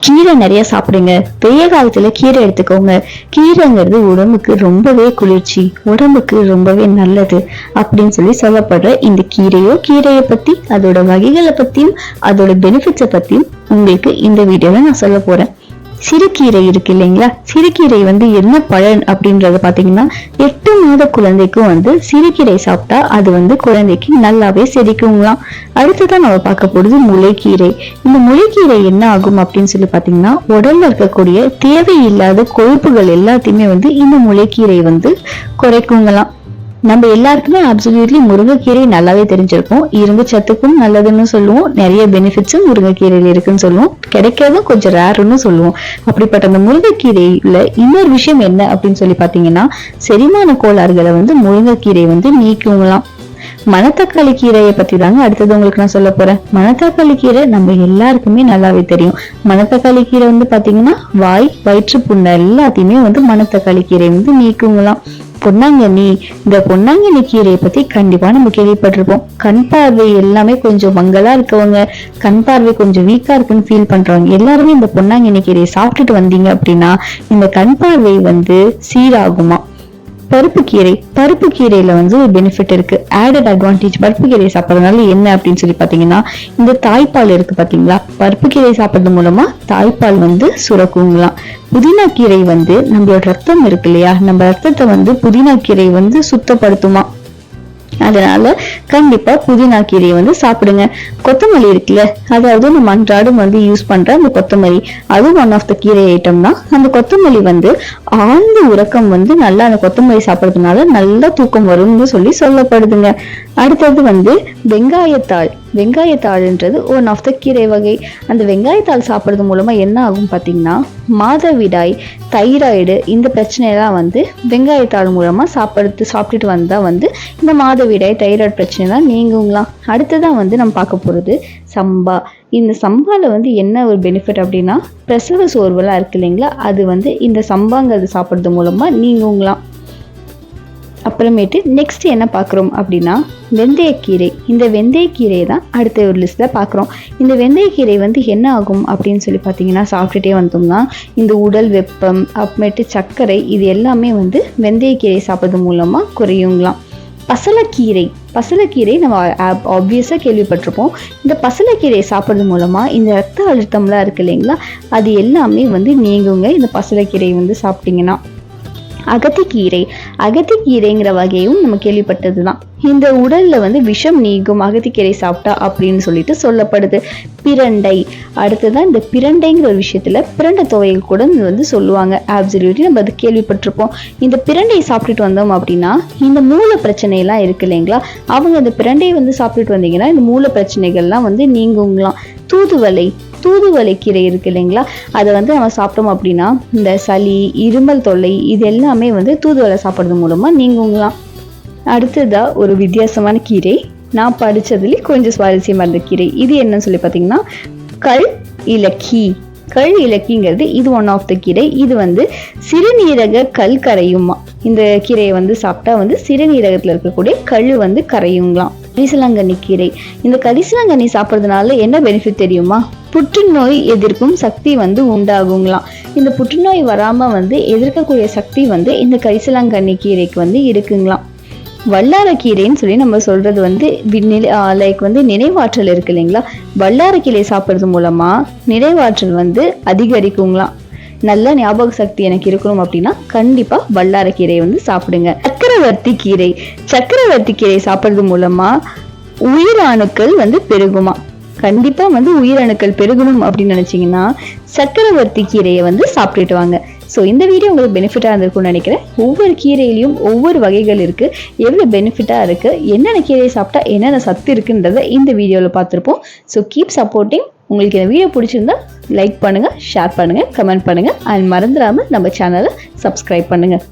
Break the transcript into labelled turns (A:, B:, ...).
A: கீரை நிறைய சாப்பிடுங்க. வெய்ய காலத்துல கீரை எடுத்துக்கோங்க. கீரைங்கிறது உடம்புக்கு ரொம்பவே குளிர்ச்சி உடம்புக்கு ரொம்பவே நல்லது அப்படின்னு சொல்லி சொல்லப்படுற இந்த கீரையோ கீரையை பத்தி அதோட வகைகளை பத்தியும் அதோட பெனிஃபிட்ஸை பத்தியும் உங்களுக்கு இந்த வீடியோல நான் சொல்ல போறேன். சிறுகீரை இருக்கு இல்லைங்களா? சிறுகீரை வந்து என்ன பலன் அப்படின்றத பாத்தீங்கன்னா எட்டு மாத குழந்தைக்கும் வந்து சிறுகீரை சாப்பிட்டா அது வந்து குழந்தைக்கு நல்லாவே செரிக்குங்களாம் அடுத்ததான் நம்ம பார்க்க போறது முளைக்கீரை. இந்த முளைக்கீரை என்ன ஆகும் அப்படின்னு சொல்லி பாத்தீங்கன்னா உடல்ல இருக்கக்கூடிய தேவையில்லாத கொழுப்புகள் எல்லாத்தையுமே வந்து இந்த முளைக்கீரை வந்து குறைக்குங்களாம். நம்ம எல்லாருக்குமே அப்சல்யூட்லி முருங்கைக்கீரை நல்லாவே தெரிஞ்சிருக்கும். இரும்பு சத்துக்கும் நல்லதுன்னு சொல்லுவோம். நிறைய பெனிஃபிட்ஸும் முருங்கைக்கீரையில இருக்குன்னு சொல்லுவோம். கிடைக்கிறதும் கொஞ்சம் ரேருன்னு சொல்லுவோம். அப்படிப்பட்ட அந்த முருங்கைக்கீரையில இன்னொரு விஷயம் என்ன அப்படின்னு சொல்லி பாத்தீங்கன்னா செரிமான கோளாறுகளை வந்து முருங்கைக்கீரை வந்து நீக்குங்களாம். மணத்தக்காளி கீரையை பத்தி தாங்க அடுத்தது உங்களுக்கு நான் சொல்ல போறேன். மணத்தக்காளி கீரை நம்ம எல்லாருக்குமே நல்லாவே தெரியும். மணத்தக்காளி கீரை வந்து பாத்தீங்கன்னா வாய் வயிற்று புண்ணை எல்லாத்தையுமே வந்து மணத்தக்காளி கீரை வந்து நீக்குங்களாம். பொன்னாங்கண்ணி இந்த பொன்னாங்கண்ணி கீரையை பத்தி கண்டிப்பா நம்ம கேள்விப்பட்டிருப்போம். கண் பார்வை எல்லாமே கொஞ்சம் மங்களா இருக்கவங்க கண் பார்வை கொஞ்சம் வீக்கா இருக்குன்னு ஃபீல் பண்றவங்க எல்லாருமே இந்த பொன்னாங்கண்ணி கீரையை சாப்பிட்டுட்டு வந்தீங்க அப்படின்னா இந்த கண் பார்வை வந்து சீராகுமா? பருப்பு கீரை பருப்பு கீரையில வந்து ஒரு பெனிஃபிட் இருக்கு. ஆடட் அட்வான்டேஜ் பருப்பு கீரையை சாப்பிட்றதுனால என்ன அப்படின்னு சொல்லி பாத்தீங்கன்னா இந்த தாய்ப்பால் இருக்கு பாத்தீங்களா பருப்பு கீரை சாப்பிட்றது மூலமா தாய்ப்பால் வந்து சுரக்குங்களாம். புதினா கீரை வந்து நம்மளோட ரத்தம் இருக்கு இல்லையா? நம்ம ரத்தத்தை வந்து புதினா கீரை வந்து சுத்தப்படுத்துமா? அதனால கண்டிப்பா புதினா கீரையை வந்து சாப்பிடுங்க. கொத்தமல்லி இருக்குல்ல அதாவது நம்ம அன்றாடம் வந்து யூஸ் பண்ற அந்த கொத்தமல்லி அது ஒன் ஆஃப் த கீரை ஐட்டம் தான். அந்த கொத்தமல்லி வந்து ஆழ்ந்த உறக்கம் வந்து நல்லா அந்த கொத்தமல்லி சாப்பிட்றதுனால நல்லா தூக்கம் வரும்னு சொல்லி சொல்லப்படுதுங்க. அடுத்தது வந்து வெங்காயத்தாள். வெங்காயத்தாள்ன்றது ஒன் ஆஃப் த கீரை வகை. அந்த வெங்காயத்தாள் சாப்பிட்றது மூலமாக என்ன ஆகும் பார்த்தீங்கன்னா மாதவிடாய் தைராய்டு இந்த பிரச்சனையெல்லாம் வந்து வெங்காயத்தாள் மூலமாக சாப்பிட்றது சாப்பிட்டுட்டு வந்தால் வந்து இந்த மாதவிடாய் தைராய்டு பிரச்சனைலாம் நீங்குங்களாம். அடுத்ததான் வந்து நம்ம பார்க்க போகிறது சம்பா. இந்த சம்பாவில் வந்து என்ன ஒரு பெனிஃபிட் அப்படின்னா பிரசவ சோர்வெல்லாம் இருக்கு இல்லைங்களா? அது வந்து இந்த சம்பாங்கிறது சாப்பிட்றது மூலமாக நீங்களாம் அப்புறமேட்டு நெக்ஸ்ட் என்ன பார்க்குறோம் அப்படின்னா வெந்தயக்கீரை இந்த வெந்தயக்கீரையை தான் அடுத்த ஒரு லிஸ்ட்டில் பார்க்குறோம். இந்த வெந்தயக்கீரை வந்து என்ன ஆகும் அப்படின்னு சொல்லி பார்த்தீங்கன்னா சாப்பிட்டுட்டே வந்தோம்னா இந்த உடல் வெப்பம் அப்புறமேட்டு சர்க்கரை இது எல்லாமே வந்து வெந்தயக்கீரை சாப்பிட்றது மூலமாக குறையுங்களாம். பசலக்கீரை பசலக்கீரை நம்ம ஆப்வியஸாக கேள்விப்பட்டிருப்போம். இந்த பசலக்கீரையை சாப்பிட்றது மூலமாக இந்த ரத்த அழுத்தம்லாம் இருக்கு இல்லைங்களா? அது எல்லாமே வந்து நீங்குங்க. இந்த பசலக்கீரை வந்து சாப்பிட்டீங்கன்னா. அகத்திக்கீரை. அகத்திக்கீரைங்கிற வகையும் நம்ம கேள்விப்பட்டது தான் இந்த உடல்ல வந்து விஷம் நீங்கும் அகத்திக்கீரை சாப்பிட்டா அப்படின்னு சொல்லிட்டு சொல்லப்படுது. பிரண்டை. அடுத்ததான் இந்த பிரண்டைங்கிற ஒரு விஷயத்துல பிரண்டை துவையல் கூட வந்து சொல்லுவாங்க. ஆப்சல்யூட்லி நம்ம அதை கேள்விப்பட்டிருப்போம். இந்த பிரண்டை சாப்பிட்டுட்டு வந்தோம் அப்படின்னா இந்த மூல பிரச்சனையெல்லாம் இருக்கு இல்லைங்களா? அவங்க அந்த பிரண்டையை வந்து சாப்பிட்டுட்டு வந்தீங்கன்னா இந்த மூல பிரச்சனைகள்லாம் வந்து நீங்குங்களாம். தூதுவளை தூதுவளை கீரை இருக்கு இல்லைங்களா? அதை வந்து நம்ம சாப்பிட்டோம் அப்படின்னா இந்த சளி இருமல் தொல்லை இது எல்லாமே வந்து தூதுவளை சாப்பிட்றது மூலமாக நீங்குங்களாம். அடுத்ததா ஒரு வித்தியாசமான கீரை. நான் படித்ததுலேயே கொஞ்சம் சுவாரஸ்யமா இருந்த கீரை. இது என்னன்னு சொல்லி பார்த்தீங்கன்னா கல் இலக்கி. கல் இலக்கிங்கிறது இது ஒன் ஆஃப் த கீரை. இது வந்து சிறுநீரக கல் கரையுமா. இந்த கீரையை வந்து சாப்பிட்டா வந்து சிறுநீரகத்தில் இருக்கக்கூடிய கல் வந்து கரையுங்களாம். கரிசலாங்கண்ணி கீரை. இந்த கரிசலாங்கண்ணி சாப்பிட்றதுனால என்ன பெனிஃபிட் தெரியுமா? புற்றுநோய் எதிர்க்கும் சக்தி வந்து உண்டாகுங்களாம். இந்த புற்றுநோய் வராமல் வந்து எதிர்க்கக்கூடிய சக்தி வந்து இந்த கரிசலாங்கண்ணி கீரைக்கு வந்து இருக்குங்களாம். வல்லாரக்கீரைன்னு சொல்லி நம்ம சொல்றது வந்து லைக் வந்து நினைவாற்றல் இருக்கு இல்லைங்களா? வல்லாரக்கீரை சாப்பிட்றது மூலமா நினைவாற்றல் வந்து அதிகரிக்குங்களாம். நல்ல ஞாபக சக்தி எனக்கு இருக்கணும் அப்படின்னா கண்டிப்பா வல்லாரக்கீரையை வந்து சாப்பிடுங்க. சக்கரவர்த்தி கீரை. சக்கரவர்த்தி கீரை சாப்பிட்றது மூலமா உயிரணுக்கள் வந்து பெருகுமா? கண்டிப்பா வந்து உயிரணுக்கள் பெருகணும் அப்படின்னு நினைச்சீங்கன்னா சக்கரவர்த்தி கீரையை வந்து சாப்பிட்டுட்டு வாங்க. ஸோ இந்த வீடியோ உங்களுக்கு பெனிஃபிட்டாக இருந்திருக்கும்னு நினைக்கிறேன். ஒவ்வொரு கீரையிலையும் ஒவ்வொரு வகைகள் இருக்குது எவ்வளோ பெனிஃபிட்டாக இருக்குது என்னென்ன கீரையை சாப்பிட்டா என்னென்ன சத்து இருக்குன்றதை இந்த வீடியோவில் பார்த்துருப்போம். ஸோ கீப் சப்போர்ட்டிங் உங்களுக்கு இந்த வீடியோ பிடிச்சிருந்தா லைக் பண்ணுங்கள் ஷேர் பண்ணுங்கள் கமெண்ட் பண்ணுங்கள் அண்ட் மறந்துடாமல் நம்ம சேனலை சப்ஸ்கிரைப் பண்ணுங்கள்